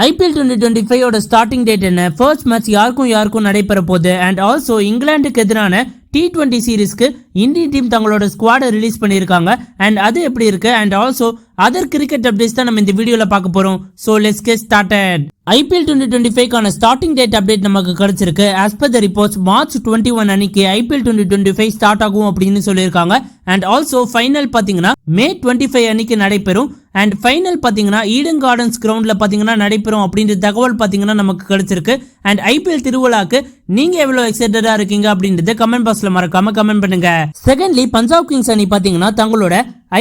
IPL twenty twenty ஃபைவோட starting date என்ன? First match யாருக்கும் யாருக்கும் நடைபெற போகுது? அண்ட் ஆல்சோ இங்கிலாந்துக்கு எதிரான டி டுவெண்ட்டி சீரீஸ்க்கு இந்தியன் டீம் தங்களோட ஸ்குவாடை ரிலீஸ் பண்ணியிருக்காங்க. அண்ட் அது எப்படி இருக்கு? And also other cricket updates தான் நம்ம இந்த வீடியோல பார்க்க போறோம். So let's get started IPL twenty twenty ஃபைவ்க்கான starting date update நமக்கு கிடைச்சிருக்கு. As per the reports March twenty one அன்னைக்கு IPL twenty twenty five start ஆகும் அப்படின்னு சொல்லியிருக்காங்க. அண்ட் ஆல்சோ ஃபைனல் பார்த்தீங்கன்னா மே டுவெண்ட்டி ஃபைவ் அன்னைக்கு நடைபெறும். அண்ட் ஃபைனல் பார்த்தீங்கன்னா ஈடன் கார்டன்ஸ் கிரவுண்டில் பார்த்தீங்கன்னா நடைபெறும் அப்படின்ற தகவல் பார்த்தீங்கன்னா நமக்கு கிடைச்சிருக்கு. அண்ட் ஐபிஎல் திருவிழாக்கு நீங்கள் எவ்வளோ எக்ஸைட்டடாக இருக்கீங்க அப்படின்றத கமெண்ட் பாக்ஸில் மறக்காமல் கமெண்ட் பண்ணுங்கள் செகண்ட்லி பஞ்சாப் கிங்ஸ் அணி பாத்தீங்கன்னா தங்களோட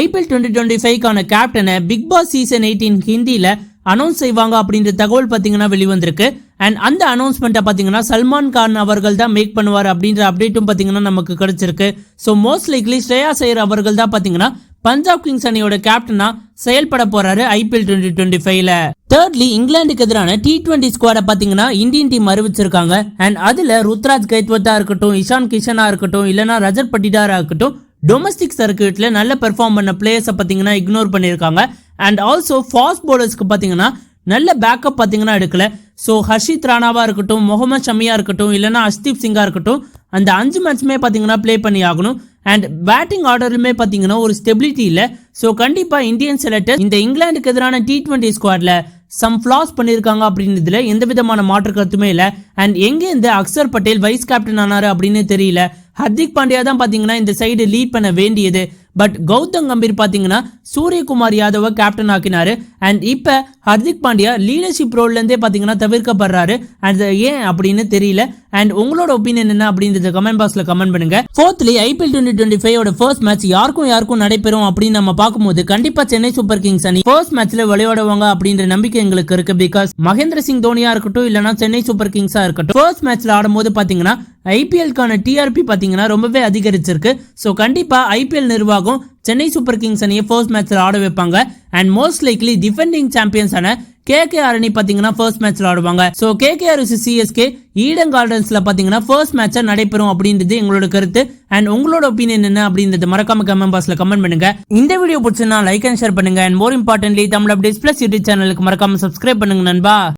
ஐபிஎல் டுவெண்ட்டி டுவெண்ட்டி ஃபைவ்க்கான கேப்டனை பிக் பாஸ் சீசன் எயிட்டீன் ஹிந்தியில அனௌன்ஸ் செய்வாங்க அப்படின்ற தகவல் பாத்தீங்கன்னா வெளிவந்திருக்கு. அண்ட் அந்த அனௌன்ஸ்மெண்ட்டை பாத்தீங்கன்னா சல்மான் கான் அவர்கள் தான் மேக் பண்ணுவார் அப்படின்ற அப்டேட்டும் பாத்தீங்கன்னா நமக்கு கிடைச்சிருக்கு. So most likely Shreyas Iyer அவர்கள் தான் பாத்தீங்கன்னா பஞ்சாப் கிங்ஸ் அணியோட கேப்டனா செயல்பட போறாரு ஐபிஎல் டுவெண்ட்டி டுவெண்ட்டி ஃபைவ்ல தேர்ட்லி இங்கிலாந்துக்கு எதிரான டி டுவெண்ட்டி ஸ்குவாடை பார்த்தீங்கன்னா இந்தியன் டீம் அறிவிச்சிருக்காங்க. அண்ட் அதுல ருத்ராஜ் கைத்வத்தா இருக்கட்டும் இஷான் கிஷனா இருக்கட்டும் இல்லைன்னா ரஜத் பட்டிடாரா இருக்கட்டும் டொமஸ்டிக் சர்க்கியூட்ல நல்ல பெர்ஃபார்ம் பண்ண பிளேயர்ஸை பார்த்தீங்கன்னா இக்னோர் பண்ணியிருக்காங்க. அண்ட் ஆல்சோ ஃபாஸ்ட் போலர்ஸ்க்கு பார்த்தீங்கன்னா நல்ல பேக்கப் பார்த்தீங்கன்னா எடுக்கல. ஸோ ஹர்ஷித் ராணாவா இருக்கட்டும் முகமது ஷமியா இருக்கட்டும் இல்லைனா அஷ்தீப் சிங்கா இருக்கட்டும் அந்த அஞ்சு மேட்ச்மே பார்த்தீங்கன்னா ப்ளே பண்ணி ஆகணும். அண்ட் பேட்டிங் ஆர்டருமே பார்த்தீங்கன்னா ஒரு ஸ்டெபிலிட்டி இல்லை. ஸோ கண்டிப்பாக இந்தியன் செலக்டர் இந்த இங்கிலாந்துக்கு எதிரான டி டுவெண்ட்டி ஸ்குவாடில் சம் ஃப்ளாஸ் பண்ணியிருக்காங்க அப்படின்றதுல எந்த விதமான மாற்று கருத்துமே இல்லை. அண்ட் எங்கே இந்த அக்சர் பட்டேல் வைஸ் கேப்டன் ஆனாரு அப்படின்னு தெரியல. ஹர்திக் பாண்டியா தான் பார்த்தீங்கன்னா இந்த சைடு லீட் பண்ண வேண்டியது. பட் கௌதம் கம்பீர் பார்த்தீங்கன்னா சூரியகுமார் யாதவை கேப்டன் ஆக்கினாரு. அண்ட் இப்போ ஹர்திக் பாண்டியா லீடர்ஷிப் ரோல்லேருந்தே பார்த்தீங்கன்னா தவிர்க்கப்படுறாரு. அண்ட் ஏன் அப்படின்னு தெரியல. அண்ட் உங்களோட ஒப்பீனியன் என்ன அப்படின்றத கமெண்ட் பாக்ஸ்ல கமெண்ட் பண்ணுங்க. ஃபோர்த்லி ஐபிஎல் டுவெண்ட்டி டுவெண்ட்டி ஃபைவோட ஃபர்ஸ்ட் மேட்ச் யாருக்கும் யாருக்கும் நடைபெறும் அப்படின்னு நம்ம பார்க்கும்போது கண்டிப்பா சென்னை சூப்பர் கிங்ஸ் அணி ஃபர்ஸ்ட் மேட்ச்ல விளையாடுவாங்க அப்படின்ற நம்பிக்கை எங்களுக்கு இருக்கு பிகாஸ் மகேந்திர சிங் தோனியா இருக்கட்டும் இல்லனா சென்னை சூப்பர் கிங்ஸா இருக்கட்டும் ஃபர்ஸ்ட் மேட்ச்ல ஆடும்போது பாத்தீங்கன்னா ஐபிஎல்கான டிஆர்பி பாத்தீங்கன்னா ரொம்பவே அதிகரிச்சிருக்கு. ஸோ கண்டிப்பா ஐபிஎல் நிர்வாகம் சென்னை சூப்பர் கிங்ஸ் அணியை ஃபர்ஸ்ட் மேட்ச்ல ஆட வைப்பாங்க. அண்ட் மோஸ்ட் லைக்லி டிஃபெண்டிங் சாம்பியன்ஸான கேகேஆர் அணி பாத்தீங்கன்னா ஃபர்ஸ்ட் மேட்ச்ல ஆடுவாங்க. ஸோ கேகேஆர் சிஎஸ்கே ஈடன் கார்டன்ஸ்ல பாத்தீங்கன்னா ஃபர்ஸ்ட் மேட்சா நடைபெறும் அப்படின்றது எங்களோட கருத்து. அண்ட் உங்களோட ஒப்பீனியன் என்ன அப்படின்றது மறக்காம கமெண்ட் பாக்ஸ்ல கமெண்ட் பண்ணுங்க. இந்த வீடியோ பிடிச்சிருந்தா லைக் அண்ட் ஷேர் பண்ணுங்க. And more importantly Tamil updates plus YouTube சேனலுக்கு மறக்காம சப்ஸ்கிரைப் பண்ணுங்க நண்பா.